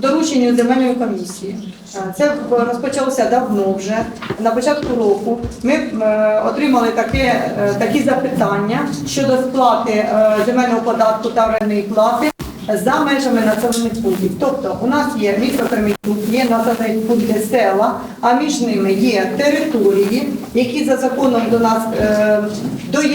дорученню земельної комісії. Е, Це розпочалося давно вже. На початку року ми е, отримали таке, е, такі запитання щодо сплати земельного податку та орендної плати за межами населених пунктів. Тобто у нас є місто є населені пункти села, а між ними є території, які за законом до нас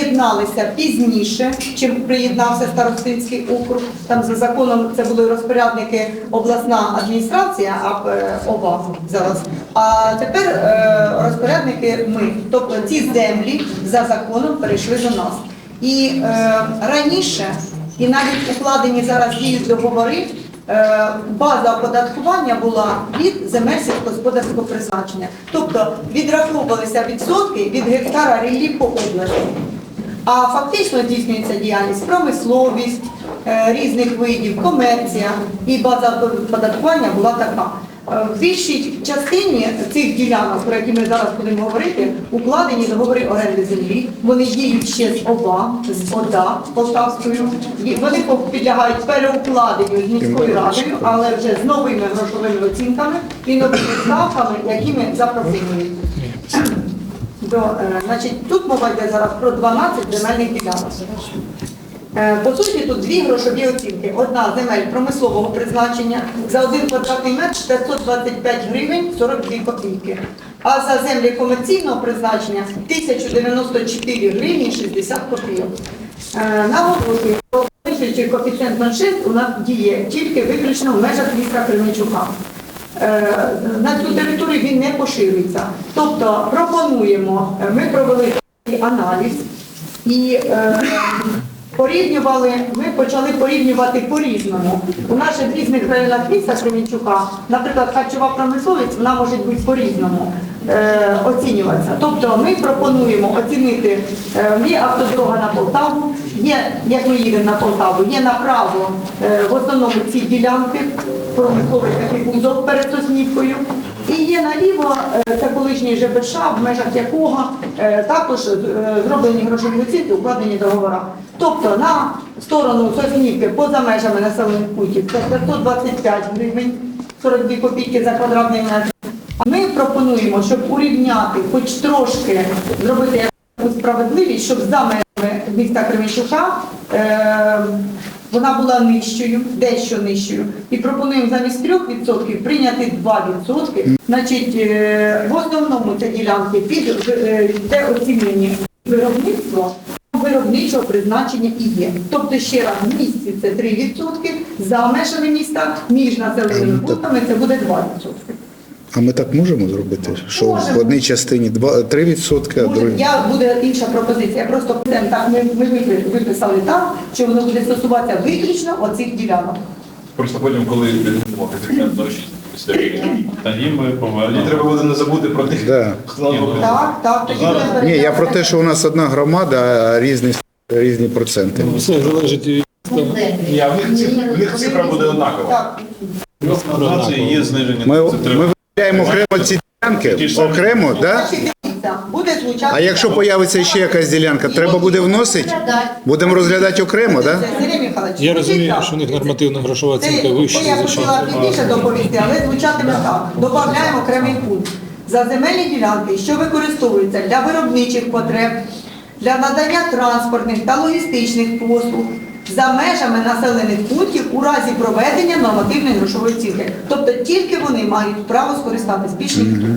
доєдналися пізніше, чим приєднався Старостинський округ. Там за законом це були розпорядники обласна адміністрація, а е, ОВА зараз. А тепер е, розпорядники ми. Тобто ці землі за законом перейшли до нас. І е, раніше і навіть укладені зараз діють договори. База оподаткування була від земель сільськогосподарського призначення, тобто відраховувалися відсотки від гектара ріллі по області. А фактично здійснюється діяльність, промисловість е, різних видів, комерція і база оподаткування була така. Е, В більшій частині цих ділянок, про які ми зараз будемо говорити, укладені договори оренди землі. Вони діють ще з ОБА, з ОДА Полтавською. Вони підлягають переукладенню з міською радою, але вже з новими грошовими оцінками і новими ставками, які ми запропонуємо. Е, значить, тут мова йде зараз про 12 земельних ділянок. Е, По суті, тут дві грошові оцінки. Одна земель промислового призначення за один квадратний метр 525 гривень 42 копійки. А за землі комерційного призначення 1094 гривні 60 копійок. Наголошую, що знижуючий коефіцієнт 6 у нас діє тільки виключно в межах міста Кременчука. Е, На цю територію поширюється. Тобто пропонуємо, е, ми провели аналіз і е, порівнювали, ми почали порівнювати по-різному. У в різних районах міста Кременчука, наприклад, харчова промисловість, вона може бути по-різному е, оцінюватися. Тобто ми пропонуємо оцінити, е, є автодорога на Полтаву, є, як ми їдемо на Полтаву, є направо е, в основному ці ділянки, промисловий такий вузол перед Соснівкою. І є наліво, е, це колишній ЖБШ, в межах якого е, також е, зроблені грошові оцінки, укладені договори. Тобто на сторону Соснівки поза межами населених пунктів це 525 гривень 42 копійки за квадратний метр. Ми пропонуємо, щоб урівняти, хоч трошки зробити якусь справедливість, щоб за межами міста Кременчука вона була нижчою, дещо нижчою. І пропонуємо замість 3% прийняти 2%. Значить, е, в основному це ділянки під е, де оцінені виробництво виробничого призначення і є. Тобто ще раз в місті це 3%, за межами міста, між населеними пунктами це буде 2%. А ми так можемо зробити? Що Можемо. в одній частині два- 3%, а в другій. я буде інша пропозиція. Просто так ми, ми виписали так, що воно буде стосуватися виключно оцих ділянок. Просто потім, коли відбудемо коефіцієнт до 6, тоді ми повернемо. треба буде не забути про тих, Да. хто нам робить. Так, так, тоді Зараз- Ні, я про те, що у нас одна громада, а різні, різні проценти. Все залежить від Ні, а в них цифра, в них цифра буде однакова. Так, Нації є зниження. Ми, ми виділяємо окремо ці ділянки, окремо, да? буде звучати. А якщо появиться ще якась ділянка, треба буде вносити? Будемо розглядати окремо, да? Сергій Михайлович, я розумію, що у них нормативна грошова оцінка вища я за хотіла пізніше доповісти, але звучатиме так. Додаємо окремий пункт. За земельні ділянки, що використовуються для виробничих потреб, для надання транспортних та логістичних послуг за межами населених пунктів у разі проведення нормативної грошової оцінки. Тобто тільки вони мають право скористатись, більше ніхто.